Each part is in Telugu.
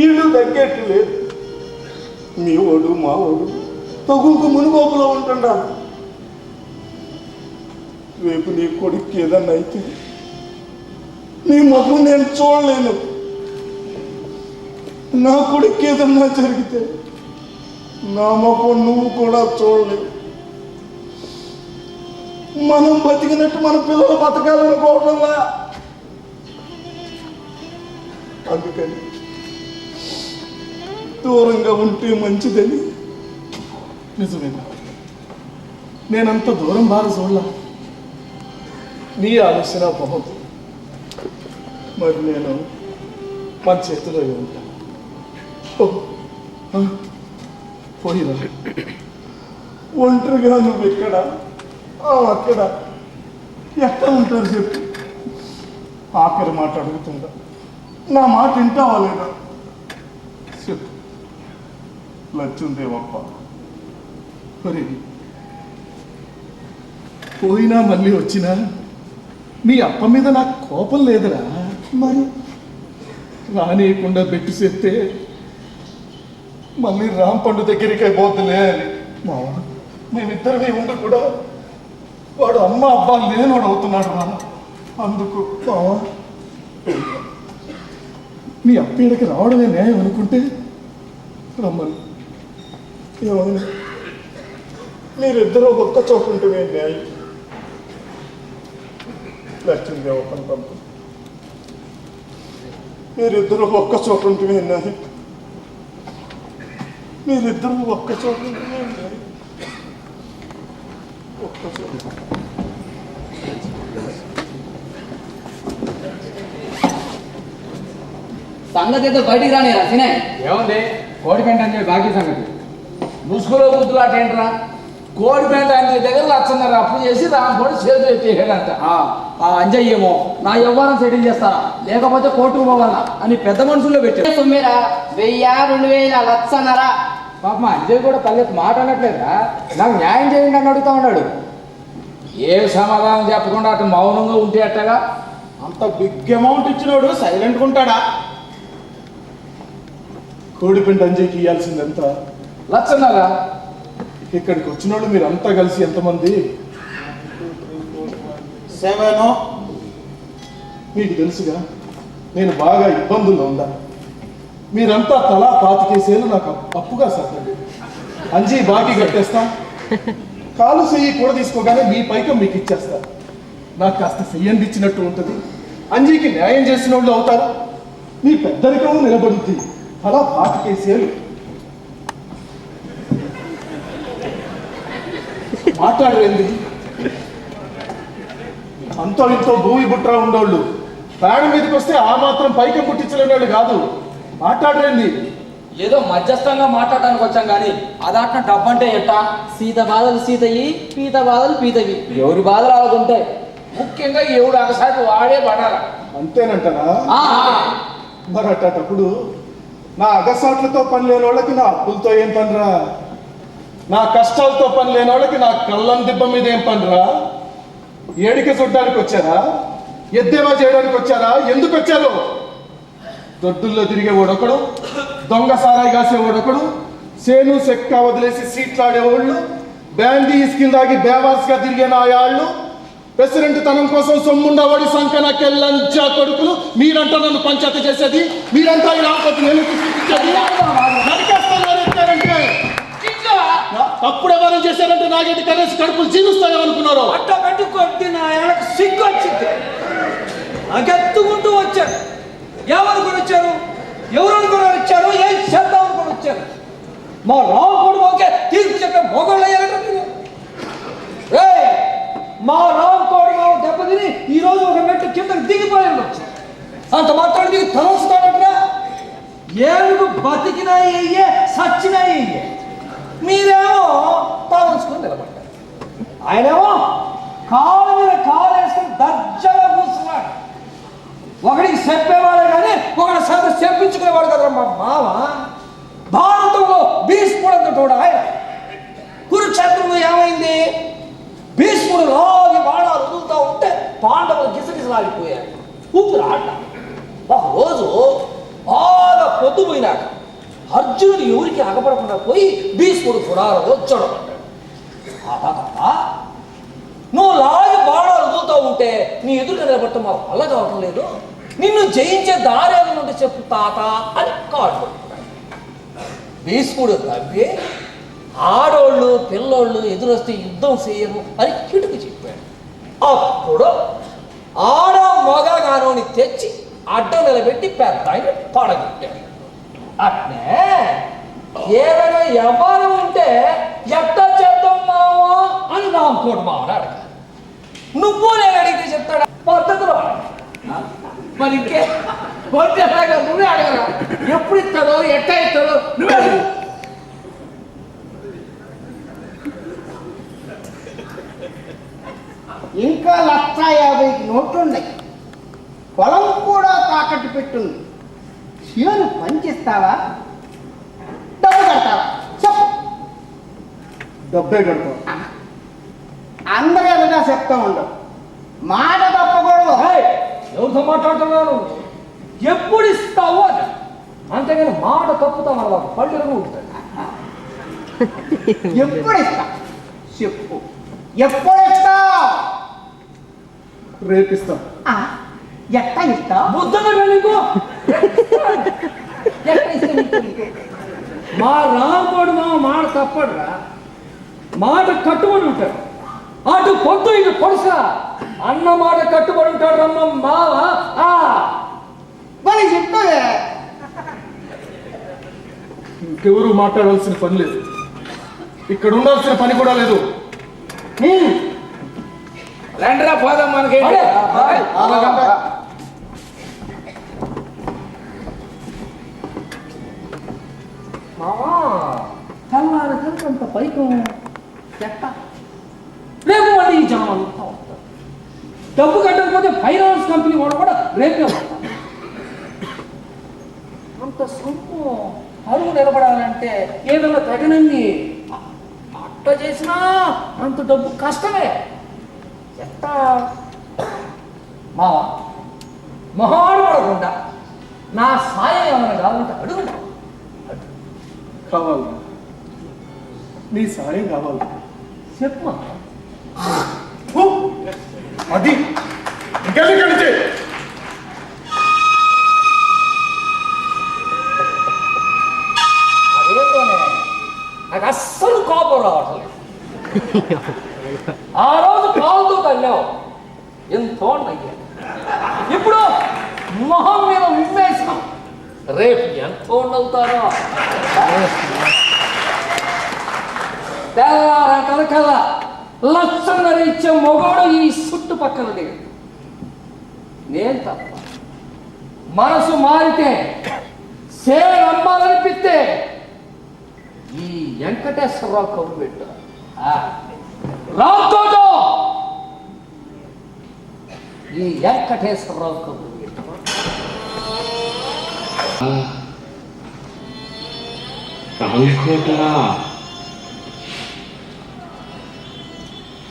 ఈడు తగ్గేట్టు లేదు మీ ఓడు మా ఓడు తగుకు మునుగోపులో ఉంటుండా? రేపు నీ కొడుక్కి ఏదన్నా అయితే నీ మగం నేను చూడలేను. నా కొడుక్కి ఏదన్నా జరిగితే నా మగం నువ్వు కూడా చూడలేవు. మనం బతికినట్టు మన పిల్లలు బతకాలనుకోవడంలా అందుకని దూరంగా ఉంటే మంచిదని. నిజమేనా? నేనంత దూరం బాగా చూడలా. నీ ఆలోచన బాగుంది. మరి నేను మన చేతిలో ఉంటా. ఓ, పోయిరా. ఒంటరిగా నువ్వు ఎక్కడ? అక్కడ. ఎక్కడ ఉంటారు చెప్పు. ఆఖరి మాట అడుగుతుందా నా మాట వింటావా లేదా? లచ్చుందేమప్ప మరి పోయినా మళ్ళీ వచ్చినా మీ అప్ప మీద నాకు కోపం లేదురా. మరి రానియకుండా బెట్టు చెప్తే మళ్ళీ రాంపండు దగ్గరికి అయిపోతులే అని. మావా మేమిద్దరమే ఉండి కూడా వాడు అమ్మ అబ్బా లేనోడు అవుతున్నాడు రా. అందుకు మావా మీ అప్పీడకి రావడమే న్యాయం అనుకుంటే రమ్మని. మీరిద్దరూ ఒక్క చోట ఉంటేనే న్యాయం. లక్ష్మీదేవ పని పంపు. మీరిద్దరూ ఒక్క చోట ఉంటేనే న్యాయం. మీరిద్దరూ ఒక్క చోట ఉంటేనే న్యాయం. ఒక్క చోట. సంగతి ఏదో బయటికి రాని సినాయ్ ఏముంది? కోడి పెంట అని చెప్పి బాకీ సంగతి. ముసుగులో బుద్ధులాట ఏంట్రా? కోడి పెంట అనే దగ్గర లక్షన్నర అప్పు చేసి రాంపడి చేతులు ఎత్తేసాడంట ఆ ఆ అంజయ్య ఏమో నా వ్యవహారం సెటిల్ చేస్తారా లేకపోతే కోర్టుకు పోవాలా అని పెద్ద మనుషుల్లో పెట్టారు సొమ్మిరా వెయ్యి రెండు వేల లక్షన్నర. పాప అంజయ్ కూడా పల్లెత్తు మాట అనట్లేదా నాకు న్యాయం చేయండి అని అడుగుతా ఉన్నాడు. ఏ సమాధానం చెప్పకుండా అటు మౌనంగా ఉంటే అట్టగా అంత బిగ్ అమౌంట్ ఇచ్చినోడు సైలెంట్గా ఉంటాడా? కోడిపిండి అంజయ్కి ఇవ్వాల్సింది ఎంత లక్షన్నర ఇక్కడికి వచ్చిన వాళ్ళు మీరు అంతా కలిసి ఎంతమంది? సెవెన్. మీకు తెలుసుగా నేను బాగా ఇబ్బందుల్లో ఉందా మీరంతా తలా పాతికేసేలు నాకు అప్పు- అప్పుగా సత్తండి అంజీ బాకీ కట్టేస్తా. కాలు చెయ్యి కూడా తీసుకోగానే మీ పైకం మీకు ఇచ్చేస్తా. నాకు కాస్త చెయ్యంది ఇచ్చినట్టు ఉంటుంది. అంజీకి న్యాయం చేసిన వాళ్ళు అవుతారు? మీ పెద్దరికం నిలబడుద్ది. అలా పాతికేసేలు మాట్లాడరేంది? అంతో ఇంతో భూమి బుట్రా ఉండోళ్ళు. ప్రాణం మీదకి వస్తే ఆ మాత్రం పైకం పుట్టించలేని వాళ్ళు కాదు. మాట్లాడరేంది? ఏదో మధ్యస్థంగా మాట్లాడడానికి వచ్చాం కానీ అదాట్న డబ్బంటే ఎట్టా? సీత బాధలు సీతయి పీత బాధలు పీతవి. ఎవరి బాధలు అలాగుంటాయి ముఖ్యంగా ఎవడు అగసాటి వాడే పడాల. అంతేనంటారా మరి అట్టప్పుడు నా అగసాట్లతో పని లేని వాళ్ళకి నా అప్పులతో ఏం పనిరా? నా కష్టాలతో పని లేని వాళ్ళకి నా కళ్ళం దిబ్బ మీద ఏం పనిరా? ఏడిక చూడడానికి వచ్చారా? ఎద్దేవా చేయడానికి వచ్చారా? ఎందుకు వచ్చారు? దొడ్డుల్లో తిరిగే ఓడొకడు దొంగ సారాయి కాసే ఓడొకడు సేను సెక్క వదిలేసి సీట్లాడేవాళ్ళు బ్యాండీ ఇస్కిల్ దాగి బేవాస్గా తిరిగే నాయాళ్ళు ప్రెసిడెంట్ తనం కోసం సొమ్ముండవాడి సంకనకెల్లంచా కొడుకులు మీరంతా నన్ను పంచాయతీ చేసేది మీరంతా ఈ రాకపోతే నేను తప్పుడు ఎవరు చేశారంటే నాగేటి కనీసం కడుపులు చీలుస్తాయో అనుకున్నారు? అట్ట పెట్టి కొట్టి నా సిగ్గు వచ్చింది అగెత్తుకుంటూ వచ్చారు. ఎవరు కొని వచ్చారు ఎవరు అనుకుని వచ్చారు ఏం చేద్దాం అనుకుని వచ్చారు మా రాముడు ఓకే తీర్పు చెప్పే మొగళ్ళు అయ్యారట ఏ మా రామ్ కోడి మా దెబ్బతిని ఈ రోజు ఒక మెట్టు కిందకి దిగిపోయాడు. అంత మాత్రం మీకు తలొస్తాడట్రా ఏనుగు బతికినాయి అయ్యే సచ్చినాయి అయ్యే. మీరేమో తలంచుకుని నిలబడ్డారు. ఆయనేమో కాలు మీద కాలు వేసుకుని దర్జాగా కూర్చున్నాడు. ఒకడికి చెప్పేవాడే కానీ ఒకటి సరి చెప్పించుకునేవాడు కదా. మా మామ భారతంలో భీష్ముడు కూడా ఆయన? కురుక్షేత్రంలో ఏమైంది? భీష్ముడు రాగి బాణాలు వదులుతూ ఉంటే పాండవులు గిసగిసలాడిపోయారు. ఊపిరి ఆట. ఒక రోజు బాగా పొద్దుపోయినాక అర్జునుడు ఎవరికి అగపడకుండా పోయి భీష్ముడు పురారం వచ్చాడు. ఆ తాత నువ్వు లాగి బాణాలు దూతా ఉంటే నీ ఎదురుగా నిలబడటం మా వల్ల కావటం లేదు. నిన్ను జయించే దారి ఏమైనా ఉంటే చెప్పు తాత అని కాడు భీష్ముడు తవ్వి ఆడోళ్ళు పిల్లోళ్ళు ఎదురొస్తే యుద్ధం చేయము అని కిటుకు చెప్పాడు. అప్పుడు ఆడ మగ గానోని తెచ్చి అడ్డం నిలబెట్టి పెద్ద ఆయన పడగొట్టాడు. అట్నే ఏదైనా వ్యాపారం ఉంటే ఎట్టా చేద్దాం మావా అని రామకోటి మావని అడగాలి. నువ్వు నేను అడిగితే చెప్తాడా? పద్ధతిలో మరి ఇంకే? నువ్వే అడగరా ఎప్పుడు ఇస్తాడో ఎట్టా ఇస్తాడో? నువ్వే అడుగు ఇంకా లక్ష యాభైకి నోట్లున్నాయి. పొలం కూడా తాకట్టు పెట్టుంది. చేను పనిచేస్తావా డబ్బు కడతావా? చెప్పు. డబ్బే కడతాం అందరూ చెప్తా ఉండవు మాట తప్పకూడదు. ఏయ్, ఎవరితో మాట్లాడుతున్నాను ఎప్పుడు ఇస్తావు అని. అంతేగాని మాట తప్పుతాం అన్నమాట పళ్ళు ఉంటుంది ఎప్పుడు ఇస్తా? చెప్పు. ఎప్పుడు ఇస్తావు? రేపిస్తాం. ఇస్తావు ఎట్లా ఇస్తే నీకు? మా రాముడు మా మాట తప్పడురా. మాట కట్టుబడి ఉంటాడు. అటు పొద్దు ఇటు పొడుసా. అన్న మాట కట్టుబడి ఉంటాడు రమ్మ మావ ఆ. మరి చెప్తావే ఇంకెవరు మాట్లాడాల్సిన పని లేదు. ఇక్కడ ఉండాల్సిన పని కూడా లేదు. రండిరా పోదాం మనకేంటి అంత పైకం ఎట్ట రేపు మళ్ళీ ఈ జనం అంతా వస్తారు డబ్బు కట్టకపోతే ఫైనాన్స్ కంపెనీ వాడు కూడా రేపే వస్తారు అంత సొమ్ము అరుగు నిలబడాలంటే ఏదైనా తగినంది అట్ట చేసినా అంత డబ్బు కష్టమే. ఎట్ట మావా మొహాడు పడకుండా నా సాయం ఏమైనా కావాలంటే అడుగుంటా కావాలి. నీ సాయం కావాలి. చెప్పమా అది. ఇంకెళ్ళి నాకు అస్సలు కోపం రావట్లేదు. ఆ రోజు కాలుతో తల్లావు. ఎంతో అయ్యా ఇప్పుడు మొహం మీద ఉమ్మేసాం రేపు ఎంతో నవ్వుతారో తెల్లార కలకల? లక్షన్నర మొగోడు ఈ చుట్టుపక్కల లేడు నేను తప్ప. మనసు మారితే సేవ అమ్మాలనిపిస్తే ఈ వెంకటేశ్వరరావు కబురు పెట్టు. రాతోటో ఈ వెంకటేశ్వరరావు కబురు పెట్టు. రాంకోటరా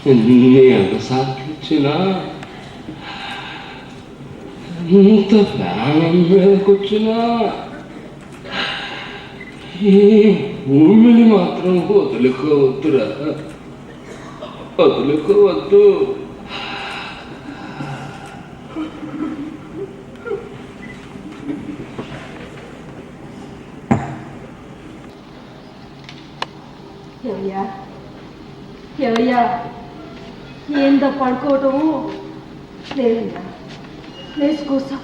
ఎన్ని ఎగసాట్లు వచ్చినా ప్రాణం మీదకొచ్చినా ఈ భూమిని మాత్రం వదులుకోవద్దురా. వదులుకోవద్దు. ఎవయ్యా ఎవయ్యా ఏందో పడుకోవటము లేదయ్యా లేచి కూర్చో.